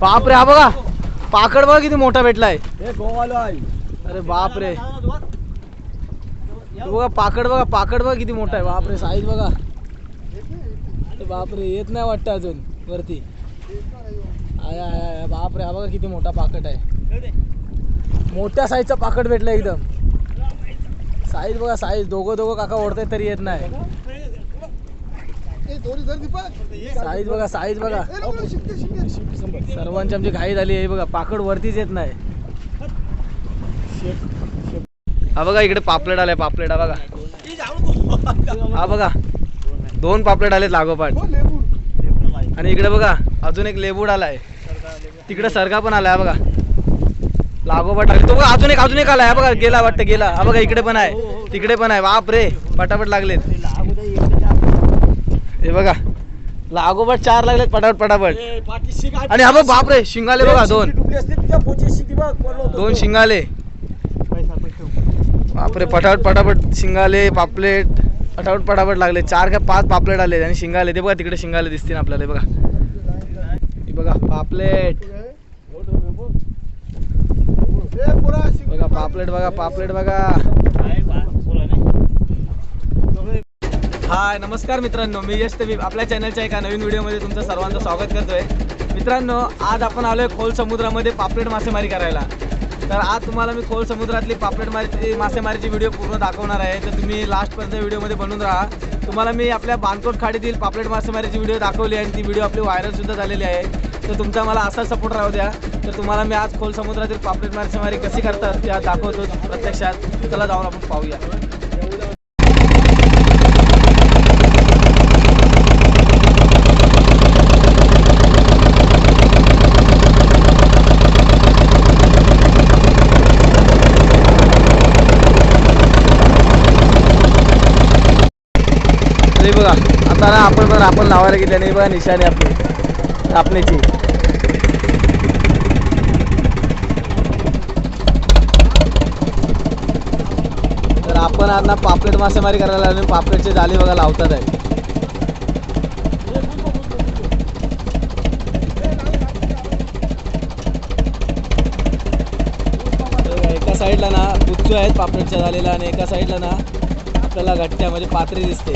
बाप रे हा बघा. पाकड बघा किती मोठा भेटलाय. अरे बाप रे हे बघा पाकड बघा पाकड बघा किती मोठा आहे. बाप रे साईज बघा. अरे बाप रे येत नाही वाटतं अजून वरती. आय आय आय. बाप रे हा बघा किती मोठा पाकड आहे. मोठ्या साईजचा पाकड भेटला एकदम. साईज बघा साईज दोघं दोघं काका ओढतायत तरी येत नाही. साईज बघा साईज बघा. सर्वांची आमची घाई झाली आहे बघा पाकड वरतीच येत नाही. हा बघा इकडे पापलेट आलाय पापलेट हा बघा. हा बघा दोन पापलेट आलेत लागोपाठ. आणि इकडे बघा अजून एक लेबूड आलाय तिकडे सरगा पण आलाय हा बघा. लागोपाठ आले. तो बघा अजून एक अजून एक आलाय हा बघा गेला वाटतं गेला. हा बघा इकडे पण आहे तिकडे पण आहे. बाप रे पटापट लागलेत. हे बघा. लागोपाठ चार लागलेत पटापट पटापट. आणि हा बघ बाप रे शिंगाले बघा दोन. दोन शिंगाले. बापरे पटापट पटापट शिंगाले पापलेट. पटापट पटापट लागले. चार का पाच पापलेट आले आणि शिंगाले. ते बघा तिकडे शिंगाले दिसतील आपल्याला बघा. बघा पापलेट. बघा पापलेट बघा पापलेट बघा. हाय नमस्कार मित्रांनो. मी यश मी आपल्या चॅनलच्या एका नवीन व्हिडिओमध्ये तुमचं सर्वांचं स्वागत करतोय. मित्रांनो आज आपण आलोय खोल समुद्रामध्ये पापलेट मासेमारी करायला. तर आज तुम्हाला मी खोल समुद्रातली पापलेट मारी मासेमारीची व्हिडिओ पूर्ण दाखवणार आहे. तर तुम्ही लास्टपर्यंत व्हिडिओमध्ये बनून राहा. तुम्हाला मी आपल्या बानकोट खाडीतील पापलेट मासेमारीची व्हिडिओ दाखवली आहे आणि ती व्हिडिओ आपली व्हायरलसुद्धा झालेली आहे. तर तुमचा मला असा सपोर्ट राहू द्या. तर तुम्हाला मी आज खोल समुद्रातील पापलेट मासेमारी कशी करतात ते आज दाखवतो प्रत्यक्षात. चला जाऊन आपण पाहूया. हे बघा आता ना आपण पण आपण लावायला गेले नाही बघा निशाणी आपली कापण्याची तर आपण आज ना पापलेट मासेमारी करायला लागलो पापलेटचे जाळे बघा लावतात आहे. एका साईडला ना गुच्चू आहेत पापलेटच्या झालेला आणि एका साईडला ना आपल्याला घट्ट्यामध्ये पात्री दिसते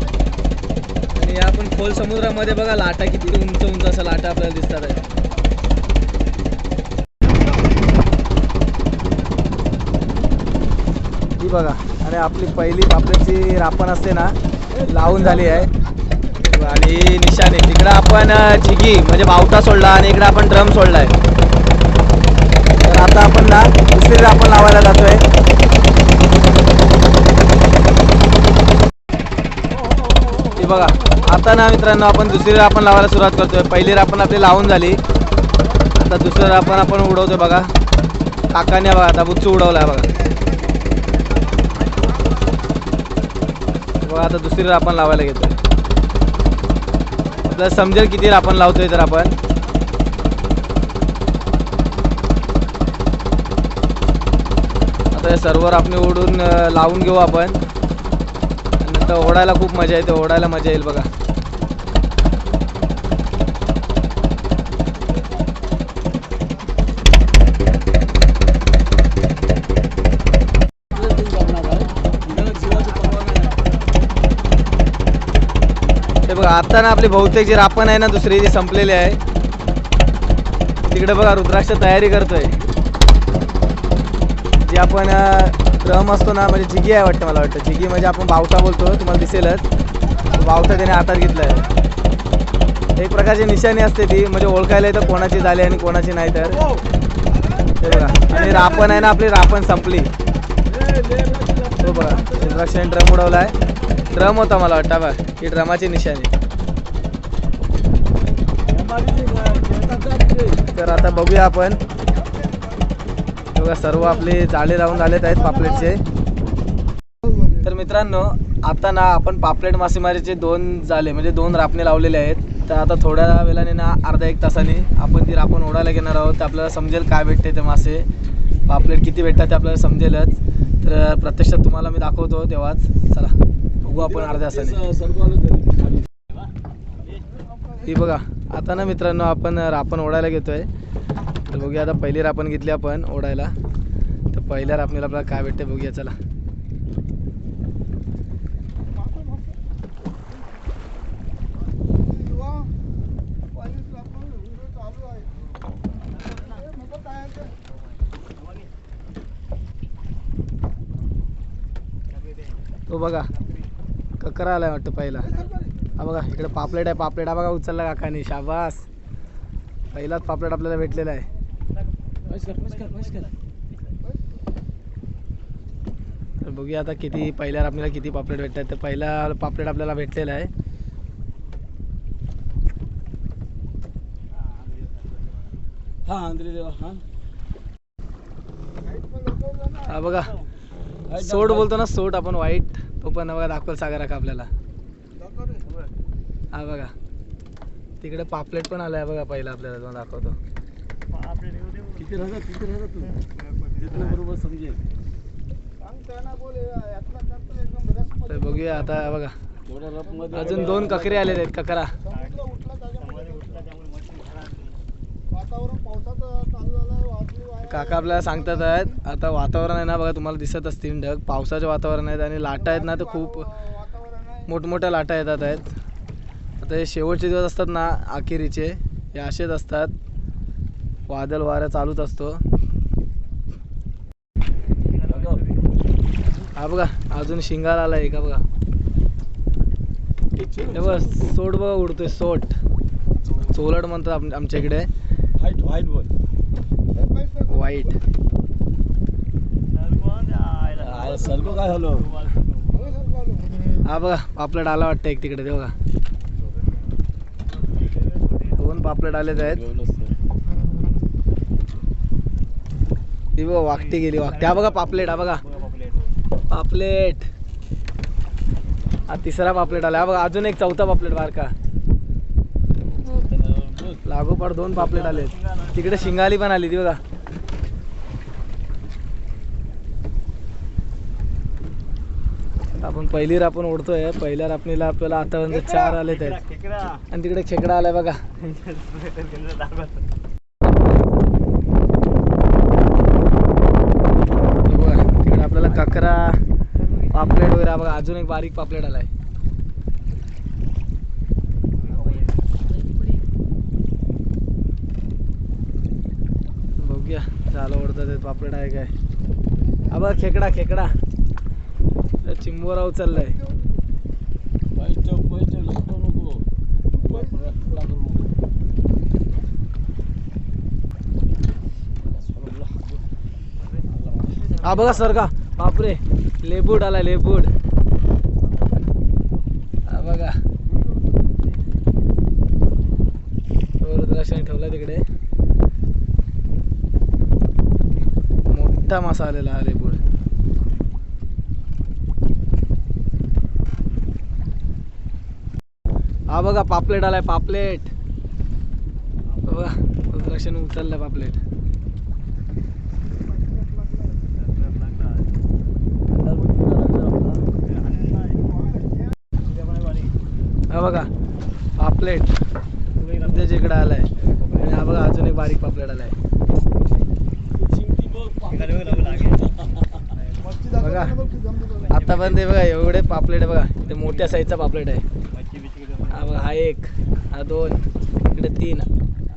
आणि या आपण खोल समुद्रामध्ये बघा लाटा किती उंच उंच असं लाटा आपल्याला दिसतात आहे. ही बघा आणि आपली पहिली पापल्याची रापण असते ना लावून झाली आहे. आणि निशाणे तिकडं आपण झिगी म्हणजे बावटा सोडला आणि इकडं आपण ड्रम सोडलाय. तर आता आपण ना दुसरी रापण लावायला जातोय. हे बघा आता ना मित्रांनो आपण दुसरी आपण लावायला सुरुवात करतोय. पहिली आपण आपली लावून झाली. आता दुसरं आपण आपण उडवतोय बघा. काकाने बघा आता बुच्चू उडवला बघा. बघा आता दुसरी आपण लावायला घेतोय. आपल्याला समजेल किती आपण लावतोय तर आपण. आता सर्वर आपण ओढून लावून घेऊ आपण. नंतर ओढायला खूप मजा येते ओढायला मजा येईल बघा. बघा आता ना आपली बहुतेक जी रापण आहे ना दुसरी जी संपलेली आहे तिकडे बघा रुद्राक्ष तयारी करतोय. जी आपण ड्रम असतो ना म्हणजे जिगी आहे वाटतं मला वाटतं. जिगी म्हणजे आपण बावटा बोलतो तुम्हाला दिसेलच. तो बावटा त्याने हातात घेतला आहे एक प्रकारची निशाणी असते ती म्हणजे ओळखायला येतं कोणाची झाली आणि कोणाची नाही तर. ते बघा आणि रापण आहे ना आपली रापण संपली. तो बघा रुद्राक्षाने ड्रम उडवला आहे ड्रम होता मला वाटतं बघ. ही ड्रमाची निशाणी. तर आता बघूया आपण. बघा सर्व आपले जाळे लावून झालेत आहेत पापलेटचे. तर मित्रांनो आता ना आपण पापलेट मासेमारीचे दोन जाळे म्हणजे दोन रापणे लावलेले आहेत. तर आता थोड्या वेळाने ना अर्धा एक तासाने आपण ती रापण ओढायला घेणार आहोत. तर आपल्याला समजेल काय भेटते ते मासे. पापलेट किती भेटतात ते आपल्याला समजेलच. तर प्रत्यक्षात तुम्हाला मी दाखवतो तेव्हाच. चला. बघू आपण अर्ध्या तासाने. ही बघा आता ना मित्रांनो आपण रापण ओढायला घेतोय. तर बघूया आता पहिली रापण घेतली आपण ओढायला. तर पहिल्या रापणीला आपल्याला काय भेटते बघूया चला. तो बघा ककरा आलाय वाटतं पहिला. हा बघा इकडे पापलेट आहे पापलेट. हा बघा उचलला काकानी. शाबास. पहिलाच पापलेट आपल्याला भेटलेला आहे. तर बघूया आता किती पहिल्या आपल्याला किती पापलेट भेटतात. तर पहिला पापलेट आपल्याला भेटलेला आहे. हा हा. हा बघा सोड बोलतो ना सोड आपण वाईट. पण बघा दाखवल सागर का आपल्याला. हा बघा. तिकडे पापलेट पण आलाय बघा पहिला आपल्याला तो दाखवतो. किती राहतात किती राहतात तू बरोबर समजेल. तर बघूया आता बघा. अजून दोन ककरे आलेले आहेत ककरा. काका आपल्याला सांगतात आहेत आता वातावरण आहे ना बघा तुम्हाला दिसत असतील ढग. पावसाचे वातावरण आहेत आणि लाटा आहेत ना तर खूप मोठमोठ्या लाटा येतात आहेत. आता हे शेवटचे दिवस असतात ना अखेरीचे. हे असेच असतात. वादळ वारा चालूच असतो. हा बघा अजून शिंगार आला आहे का बघा? हे बघ सोट बघा उडतोय सोट. चोलट म्हणतात आमच्या इकडे. व्हाईट व्हाईट बोल वाईट. सर्व काय झालं? हा बघा पापलेट आला वाटतं एक तिकडे ते बघा दोन पापलेट आलेत आहेत. ती बघा वाकटी गेली वाकटी हा बघा पापलेट हा बघा. पापलेट. हा तिसरा पापलेट आला. हा बघा अजून एक चौथा पापलेट बारका. लागोपाठ दोन पापलेट आलेत. तिकडे शिंगाली पण आली ती बघा. आपण पहिली रापण ओढतोय पहिल्या रापणीला आपल्याला आतापर्यंत चार आले ते आणि तिकडे खेकडा आलाय बघा. बघा, तिकडे आपल्याला ककरा पापलेट वगैरे बघा अजून एक बारीक पापलेट आलाय. बघूया झालं ओढतात पापलेट आहे काय. हा बघा खेकडा खेकडा. त्या चिंबोरा उचललाय पैसे पैसे नको नको. पुढा करू नको हा बघा सर का. बापरे लेबूड आला लेबूड. हा बघा. रुद्राक्षाने ठेवला तिकडे. मोठा मासा आलेला हा लेबूड. हा बघा पापलेट आलाय पापलेट. हा उचललं पापलेट. हा बघा पापलेट. त्याच्या इकडे आलाय. आणि हा बघा अजून एक बारीक पापलेट आलाय. बघा आतापर्यंत बघा एवढे पापलेट आहे बघा ते मोठ्या साईजचा पापलेट आहे. हा एक हा दोन इकडे तीन.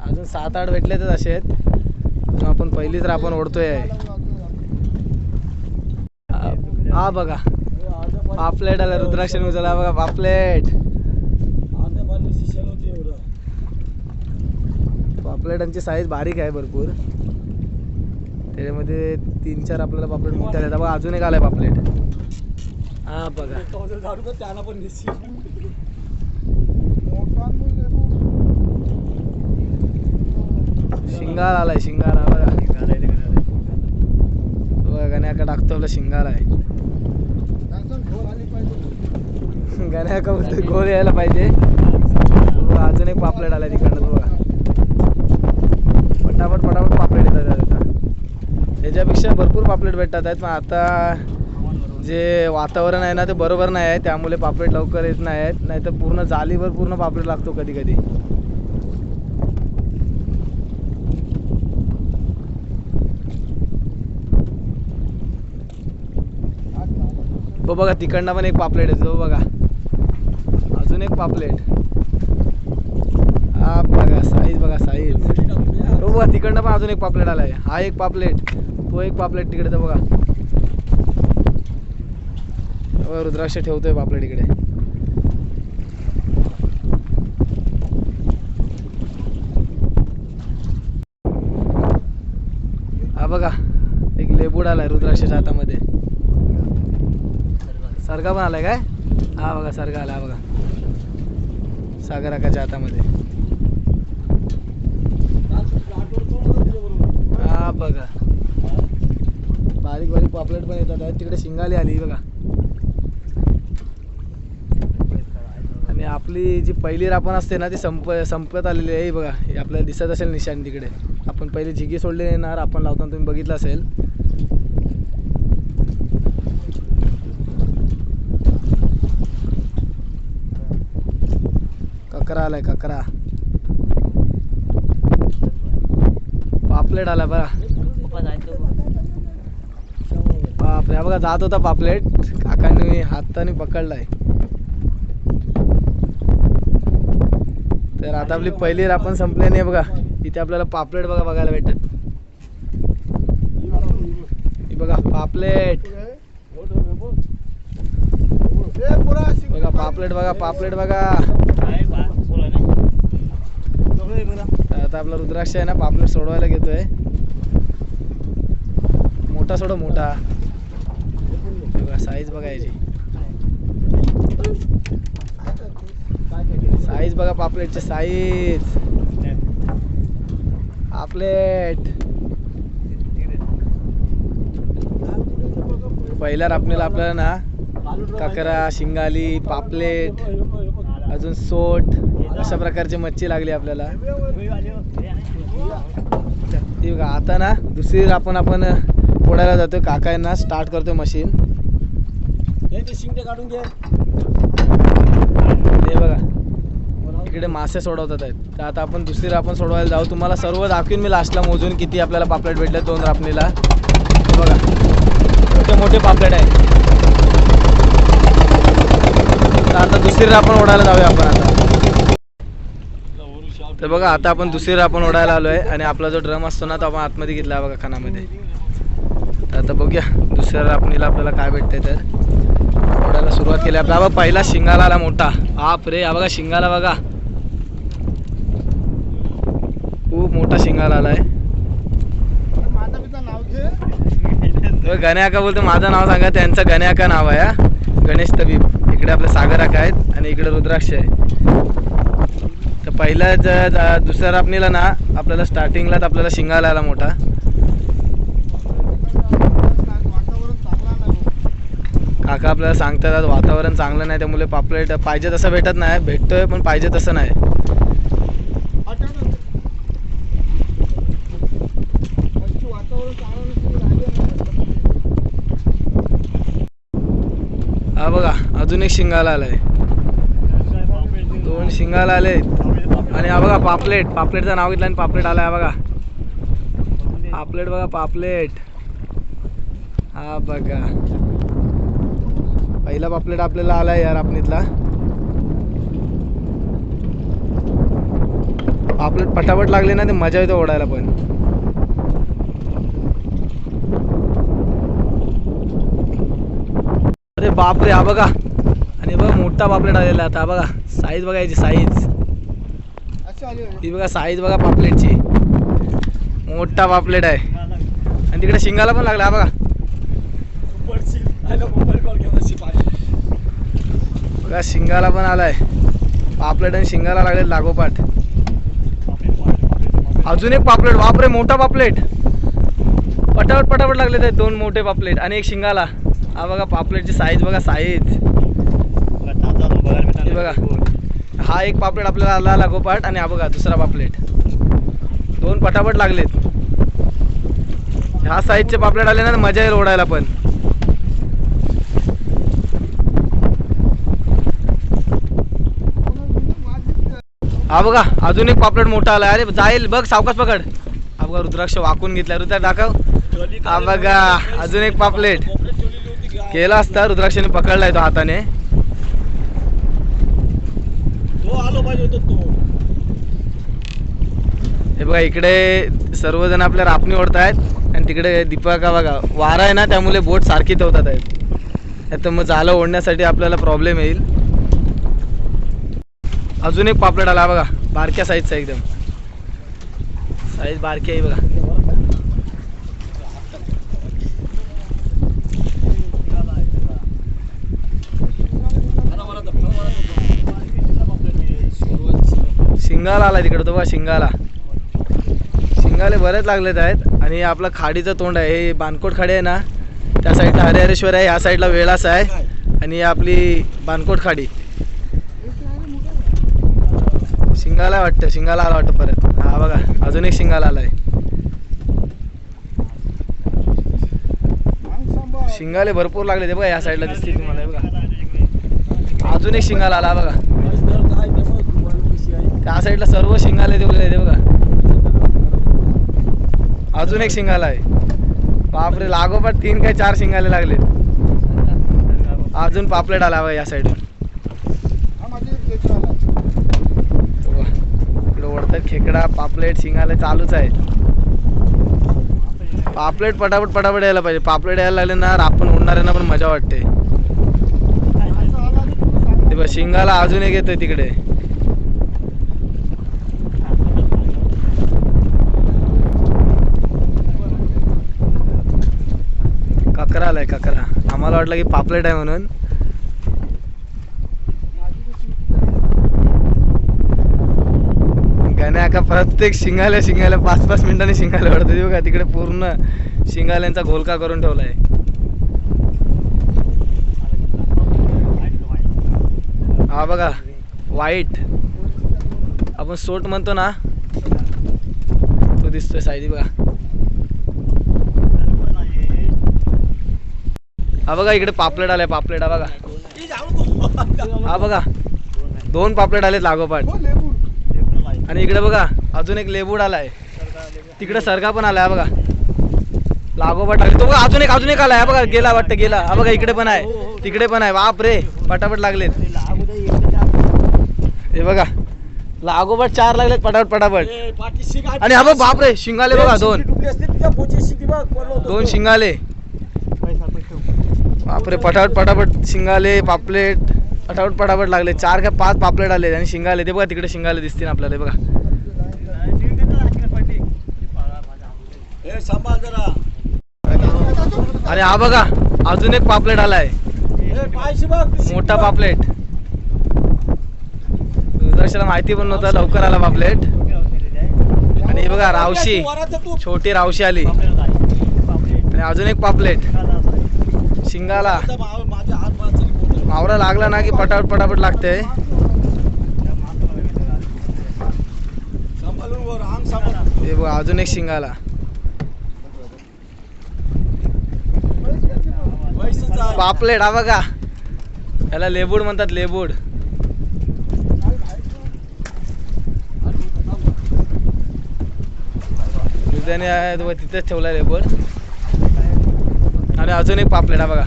अजून सात आठ भेटले तर असे आहेत. आपण पहिलीच रापण ओढतोय. हा- बघा. पापलेट आला रुद्राक्ष उचला बघा पापलेट पापलेटांची साईज बारीक आहे भरपूर. त्याच्यामध्ये तीन चार आपल्याला पापलेट मोठ्या आले बघा. अजून एक आलाय पापलेट हा बघा त्यांना पण दिसतील शिंगार आलाय शिंगार हा टाकतो आपला शिंगार आहे गण्या का गोल यायला पाहिजे. अजून एक पापलेट आलाय तिकडनं तो बघा. पटापट पटापट पापलेट येतात आता. ह्याच्यापेक्षा भरपूर पापलेट भेटतात आहेत. पण आता जे वातावरण आहे ना ते बरोबर नाही आहे. त्यामुळे पापलेट लवकर येत नाही आहेत. नाही तर पूर्ण जालीवर पूर्ण पापलेट लागतो कधी कधी तो बघा तिकडनं पण एक पापलेट आहे तो बघा. अजून एक पापलेट. हा बघा साईज बघा साईज तो बघा तिकडनं पण अजून एक पापलेट आलाय. हा एक पापलेट. तो एक पापलेट तिकडे तर बघा. बघा, रुद्राक्ष ठेवतोय पापलेट इकडे हा बघा एक लेबूड आलाय रुद्राक्षाच्या हातामध्ये सरगा पण आलाय काय? हा बघा सरगा आला हा बघा. सागराकाच्या हातामध्ये. हा बघा. बारीक बारीक पॉपलेट पण येतात. तिकडे शिंगाली आली बघा. आणि आपली जी पहिली रापण असते ना ती संप संपत आलेली आहे बघा. हे आपल्याला दिसत असेल निशाण तिकडे. आपण पहिले झिगी सोडले ना आपण लावताना तुम्ही बघितलं असेल. ककरा आलाय ककरा पापलेट आलाय बघा. बापरे बघा जात होता पापलेट. काकांनी हाताने पकडलाय. तर आता आपली पहिली रापण संपली नाही बघा. इथे आपल्याला पापलेट बघा बघायला भेटत. बघा पापलेट. बघा पापलेट बघा पापलेट बघा. तर आता आपला रुद्राक्ष आहे ना पापलेट सोडवायला घेतोय. मोठा सोडव मोठा. बघा साईज बघा याची साईज बघा पापलेटची साईज पापलेट पहिल्या रापणीला आपल्याला ना काकरा शिंगाली पापलेट अजून सोट. अशा प्रकारची मच्छी लागली आपल्याला. ती बघा आता ना दुसरी आपण आपण फोडायला जातोय. काकांना स्टार्ट करतोय मशीन शिंगटे काढून घे. हे बघा इकडे मासे सोडवतात आहेत. तर आता आपण दुसरी आपण सोडवायला जाऊ. तुम्हाला सर्व दाखवीन मी लास्टला मोजून किती आपल्याला पापलेट भेटले दोन रापणीला. बघा मोठे मोठे पापलेट आहे तर आता दुसरी रापण ओढायला जाऊया आपण आता. तर बघा आता आपण दुसरी आपण ओढायला आलो आहे आणि आपला जो ड्रम असतो ना तो आपण आतमध्ये घेतला बघा खानामध्ये. तर आता बघूया दुसऱ्या रापणीला आपल्याला काय भेटतंय तर. ओढायला सुरुवात केली. आपला बघा पहिला शिंगाला आला मोठा. आप रे हा बघा शिंगाला बघा. खूप मोठा शिंगाला आलाय. तर गण्या बोलतो माझं नाव सांगा त्यांचं गण्याका नाव आहे हा. गणेश तबीब. इकडे आपले सागराका आहेत आणि इकडे रुद्राक्ष आहे. तर पहिल्या ज- दुसऱ्या रापणीला ना आपल्याला स्टार्टिंगलाच आपल्याला शिंगाला आला मोठा. काका आपल्याला सांगतात वातावरण चांगलं नाही त्यामुळे पापलेट पाहिजे तसं भेटत नाही. भेटतोय पण पाहिजे तसं नाही. हा बघा अजून एक शिंगाला आलाय. दोन शिंगाला आले आणि हा बघा पापलेट. पापलेटचं नाव घेतलं आणि पापलेट आला आहे बघा. पापलेट बघा पापलेट. हा बघा. पहिला पापलेट आपल्याला आला यार आपणीतला. पापलेट पटापट लागले ना ते मजा येतो ओढायला पण. अरे बापरे हा बघा. आणि बघा मोठा पापलेट आलेला आता बघा. साईज बघा याची साईज ती बघा साईज बघा पापलेटची. मोठा पापलेट आहे. आणि तिकडे शिंगाला पण लागला हा बघा. बघा शिंगाला पण आलाय. पापलेट आणि शिंगाला लागले लागोपाठ. अजून एक पापलेट बापरे मोठा पापलेट. पटापट पटापट लागले ते दोन मोठे पापलेट आणि एक शिंगाला. हा बघा पापलेटची साईज बघा साईज हे बघा. हा एक पापलेट आपल्याला आला लागोपाठ आणि हा बघा दुसरा पापलेट. दोन पटापट लागलेत. ह्या साईजचे पापलेट आले ना मजा येईल ओढायला पण. हा बघा अजून एक पापलेट मोठा आला अरे जाईल. बघ सावकाश पकड. हा बघा रुद्राक्ष वाकून घेतला रुद्रा दाखव. हा बघा अजून एक पापलेट. केला असता रुद्राक्षाने पकडलाय तो हाताने. तो आलो पाहिजे होतो तो. हे बघा इकडे सर्वजण आपल्या रापणी ओढत आहेत आणि तिकडे दीपका बघा वारा आहे ना त्यामुळे बोट सारखी ठेवतात आहेत. तर मग झालं ओढण्यासाठी आपल्याला प्रॉब्लेम येईल. अजून एक पापलेट आला बघा बारक्या साईजचा एकदम. साईज बारकी आहे बघा. शिंगाला आला तिकडं तो बा शिंगाला. शिंगाले बरेच लागलेत आहेत. आणि आपलं खाडीचं तोंड आहे. हे बानकोट खाडी आहे ना त्या साईडला हरिहरेश्वर आहे ह्या साईडला वेळास आहे. आणि आपली बानकोट खाडी. शिंगाला वाटतं शिंगाला आला वाटतं परत. हा बघा अजून एक शिंगाला आलाय. शिंगाले भरपूर लागले ते बघा या साईडला दिसते तुम्हाला बघा. अजून एक शिंगाला आला बघा. त्या साईडला सर्व शिंगाले ठेवलेले ते बघा. अजून एक शिंगाला आहे. बापरे लागोपाठ तीन काय चार शिंगाले लागले अजून पापलेट आला या साईडून इकडे ओढतात खेकडा पापलेट शिंगाले चालूच आहे. पापलेट पटापट पटापट यायला पाहिजे. पापलेट यायला लागले ना आपण उडणाऱ्यांना पण मजा वाटते. ते बघ शिंगाला अजून एक येतोय तिकडे. ककरा आलाय ककरा आम्हाला वाटलं की पापलेट आहे म्हणून. गण्या का प्रत्येक शिंगाल्या शिंगाल्या पाच पाच मिनिटांनी शिंगाले वाढते बघा तिकडे पूर्ण शिंगाल्यांचा घोलका करून ठेवलाय. हा बघा वाईट. आपण सोट म्हणतो ना तो दिसतोय साईडी बघा. हा बघा इकडे पापलेट आलाय पापलेट हा बघा. हा बघा दोन पापलेट आलेत लागोपाठ. आणि इकडे बघा अजून एक लेबूड आलाय. तिकडे सरगा पण आलाय बघा. लागोपाठ लागले तो बघा अजून एक अजून एक आलाय बघा गेला वाटतं गेला. हा बघा इकडे पण आहे तिकडे पण आहे. बाप रे पटापट लागलेत. हे बघा लागोपाठ चार लागलेत पटापट पटापट. आणि हा बघ बाप रे शिंगाले बघा दोन. दोन शिंगाले. बापरे पटापट पटापट शिंगाले पापलेट पटापट पटापट लागले. चार का पाच पापलेट आले आणि शिंगाले. ते बघा तिकडे शिंगाले दिसतील आपल्याला बघा. अरे हा बघा अजून एक पापलेट आलाय. मोठा पापलेट. रुद्राक्षाला माहिती पण नव्हतं लवकर आला पापलेट. आणि बघा रावशी. छोटी रावशी आली. आणि अजून एक पापलेट. शिंगाला. मावरा लागला ना की पटापट पटापट लागते हे बघा अजून एक शिंगाला. पापलेट हा बघा. याला लेबूड म्हणतात लेबूड. दुधाने आहे तो तिथेच ठेवला लेबूड. आणि अजून एक पापलेट हा बघा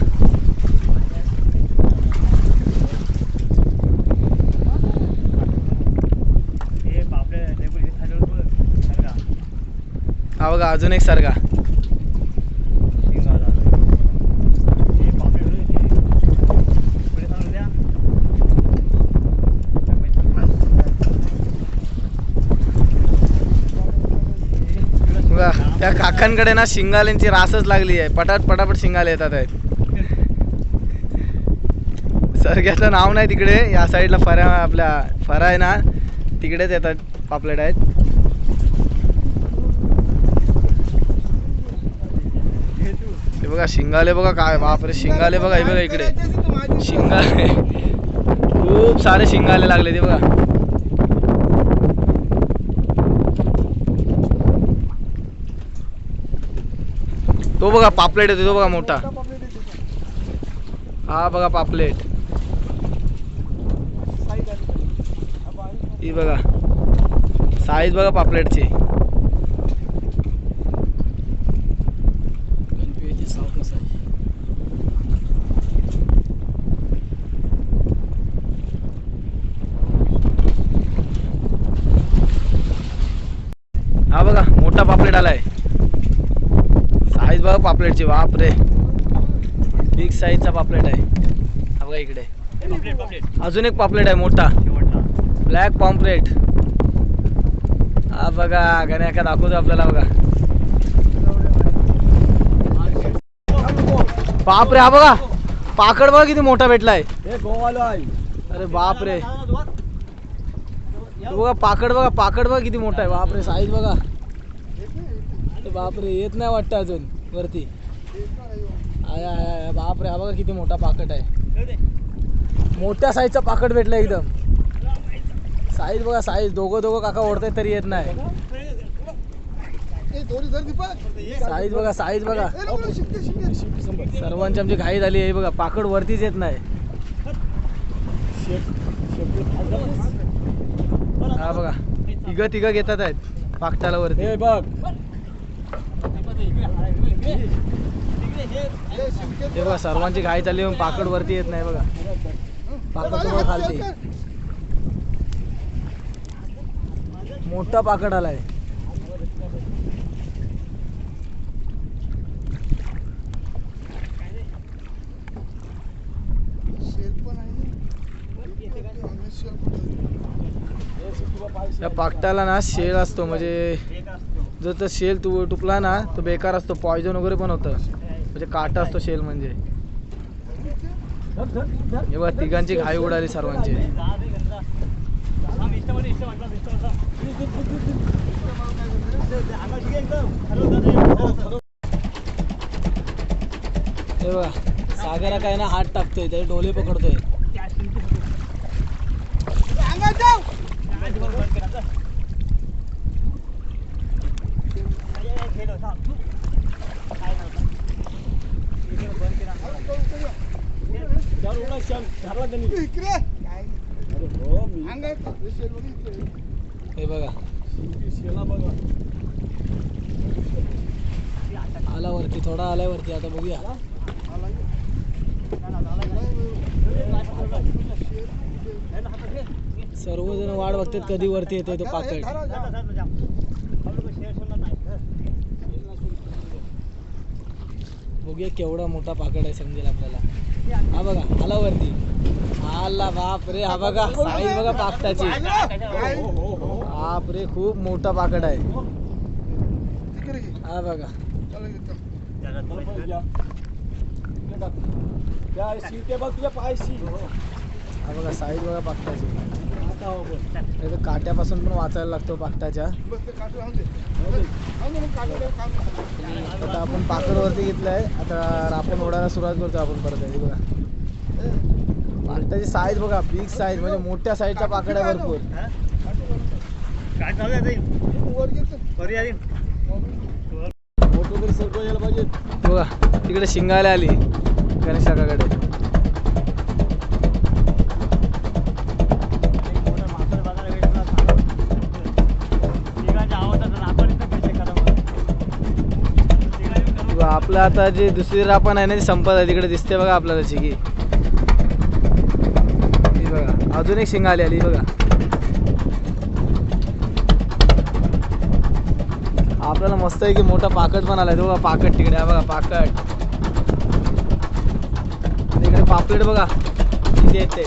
हा बघा अजून एक सारखा. त्या काकांकडे ना शिंगाल्यांची रासच लागली आहे. पटाट पटापट शिंगाले येतात आहेत. सरग्याचं नाव नाही तिकडे. या साईडला फऱ्या आपल्या फरा आहे ना तिकडेच येतात पापलेट आहेत. हे बघा शिंगाले बघा काय बापरे शिंगाले बघा हे बघा इकडे. शिंगाले. खूप सारे शिंगाले लागले ते बघा. तो बघा पापलेट येतो तो बघा मोठा. हा बघा पापलेट. ही बघा. साईज बघा पापलेटची हा बघा मोठा पापलेट आलाय साईज बघा पापलेटची बाप रे बिग साईजचा पापलेट आहे. बघा इकडे. अजून एक पापलेट आहे मोठा. ब्लॅक पॉम्पलेट हा बघा गण्या का दाखवतो आपल्याला बघा. बाप रे हा बघा. पाकड बघा किती मोठा भेटलाय. हे अरे बाप रे बघा पाकड बघा पाकड बघा किती मोठा आहे. बाप रे साईज बघा. अरे येत नाही वाटतं अजून. वरती. आय आय आय बाप रे हा बघा किती मोठा पाकट आहे. मोठ्या साईजचा पाकट भेटला एकदम. साईज बघा साईज दोघं दोघं काका ओढतायत तरी येत नाही. साईज बघा साईज बघा. सर्वांची आमची घाई झाली आहे बघा. पाकड वरतीच येत नाही. हा बघा. तिघ तिघ घेतात आहेत. पाकटाला वरती. बघ. हे बघा सर्वांची घाई चालली पण पाकड वरती येत नाही बघा. पाकड तुम्हाला खालती. मोठा पाकड आलाय. या पाकटाला ना शेळ असतो म्हणजे जर तर शेल तू टुकला ना तो बेकार असतो. पॉयझन वगैरे पण होतं. म्हणजे काटा असतो शेल म्हणजे. हे बघ तिघांची घाई उडाली सर्वांची. हे बघ सागरा काय ना हात टाकतोय त्याचे डोले पकडतोय. चार उडा श्याम धरला त्यांनी अरे हो हे बघा शेला बघा आला वरती थोडा आलाय वरती आता बघूया. सर्वजण वाट बघतात कधी वरती येतोय तो पाकड बघूया केवढा मोठा पाकड आहे समजेल आपल्याला. हा बघा आला वरती. आला बाप रे हा बघा साईज बघा पाकटाची. बाप रे खूप मोठा पाकड आहे. हा बघा. बघ हा बघा साईज बघा पाकटाची. नाही तर काट्यापासून पण वाचायला लागतो पाकटाच्या. आता आपण पाकड वरती घेतलाय. आता आपण ओढायला सुरुवात करतो आपण परत हे बघा. पाकटाची साईज बघा बिग साईज म्हणजे मोठ्या साईजचा पाकड आहे भरपूर फोटो तरी सरको यायला पाहिजे. हे बघा तिकडे शिंगायला आली. गणेश काकाकडे. आपलं आता जे दुसरी रापण आहे ना ती संपत आहे. तिकडे दिसते बघा आपल्याला चिकी बघा. अजून एक शिंगा आली बघा. आपल्याला मस्त आहे की मोठा पाकट पण आलाय. तो बघा पाकट तिकडे बघा पाकट. तिकडे पापलेट बघा. किती येते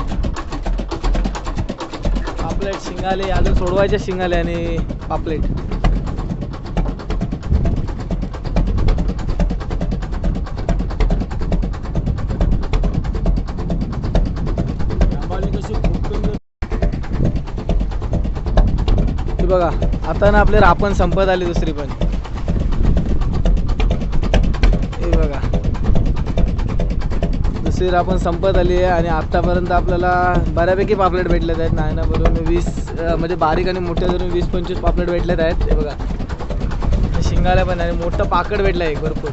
पापलेट शिंगाले अजून सोडवायच्या शिंगाले आणि पापलेट. आता ना आपले रापण संपत आली दुसरी पण. हे बघा. दुसरी रापण संपत आली आहे आणि आत्तापर्यंत आपल्याला बऱ्यापैकी पापलेट भेटलेत आहेत. नाही ना भरून वीस म्हणजे बारीक आणि मोठे धरून वीस पंचवीस पापलेट भेटलेत आहेत. हे बघा. शिंगाला पण आणि मोठं पाकड भेटलं आहे भरपूर.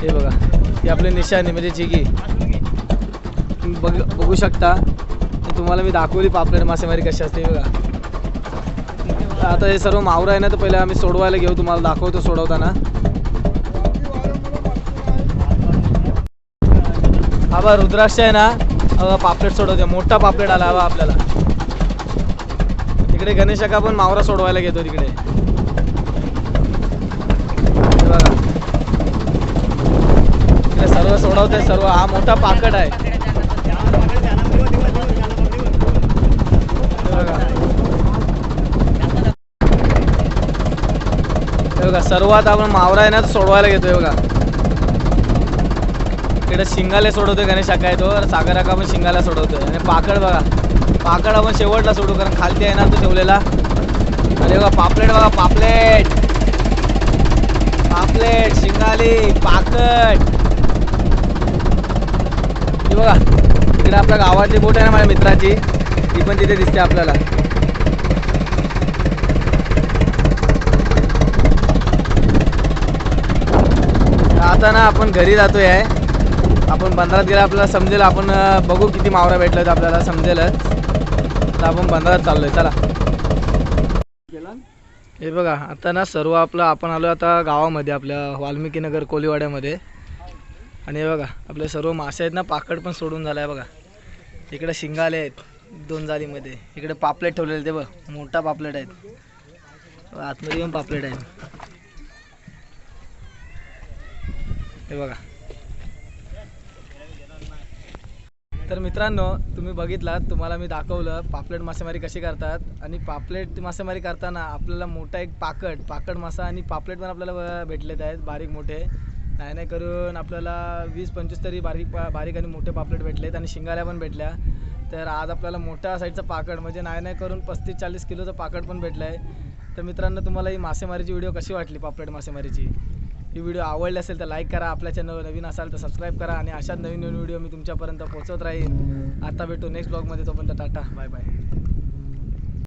हे बघा. ही आपली निशाणी म्हणजे चिकी तुम्ही बघ बघू शकता. तुम्हाला मी दाखवली पापलेट मासेमारी कशी असते हे बघा. आता हे सर्व मावर आहे ना तर पहिले आम्ही सोडवायला घेऊ तुम्हाला दाखवतो सोडवताना. हा बा रुद्राक्ष आहे ना पापलेट सोडवते मोठा पापलेट आला हवा आपल्याला. तिकडे गणेशका पण मावरा सोडवायला घेतो तिकडे. बघा. तिकडे सर्व सोडवते सर्व. हा मोठा पाकट आहे हे बघा हे बघा सर्वात आपण मावरा आहे ना सोडवायला घेतोय बघा. इकडे शिंगाला सोडवतोय गणेश शाखा तो सागर काका आपण शिंगाला सोडवतोय. आणि पाकड बघा पाकड आपण शेवटला सोडू कारण खालती आहे ना तो ठेवलेला. अरे बघा पापलेट बघा पापलेट. पापलेट शिंगाली पाकड बघा इकडे आपल्या गावातली बोट आहे ना माझ्या मित्राची ती पण तिथे दिसते आपल्याला. आता ना आपण घरी जातोय. आहे आपण बंदरात गेला आपल्याला समजेल आपण बघू किती मावरा भेटलं तर आपल्याला समजेलच. तर आपण बंदरात चाललोय चला. हे बघा आता ना सर्व आपलं आपण आलो आता गावामध्ये आपल्या वाल्मिकीनगर कोलीवाड्यामध्ये. आणि हे बघा आपले सर्व मासे आहेत ना पाकड पण सोडून झालं आहे बघा. इकडे शिंगाले आहेत दोन जालीमध्ये. इकडे पापलेट ठेवलेले ते बघ मोठा पापलेट आहेत. आतमध्ये पण पापलेट आहेत. हे बघा. तर मित्रांनो तुम्ही बघितलात तुम्हाला मी दाखवलं पापलेट मासेमारी कशी करतात. आणि पापलेट मासेमारी करताना आपल्याला मोठा एक पाकड पाकड मासा आणि पापलेट पण आपल्याला भेटलेत आहेत बारीक मोठे. नाही नाही करून आपल्याला वीस पंचवीस तरी बारीक पा बारीक आणि मोठे पापलेट भेटलेत आणि शिंगाल्या पण भेटल्या. तर आज आपल्याला मोठ्या साईडचं पाकड म्हणजे नाही नाही करून पस्तीस चाळीस किलोचं पाकड पण भेटलं आहे तर मित्रांनो तुम्हाला ही मासेमारीची व्हिडिओ कशी वाटली पापलेट मासेमारीची? ही व्हिडिओ आवडली असेल तर लाईक करा. आपल्या चॅनल नवीन असाल तर सबस्क्राईब करा. आणि अशाच नवीन नवीन व्हिडिओ मी तुमच्यापर्यंत पोहोचवत राहील आता भेटू नेक्स्ट ब्लॉगमध्ये तोपर्यंत टाटा. Bye bye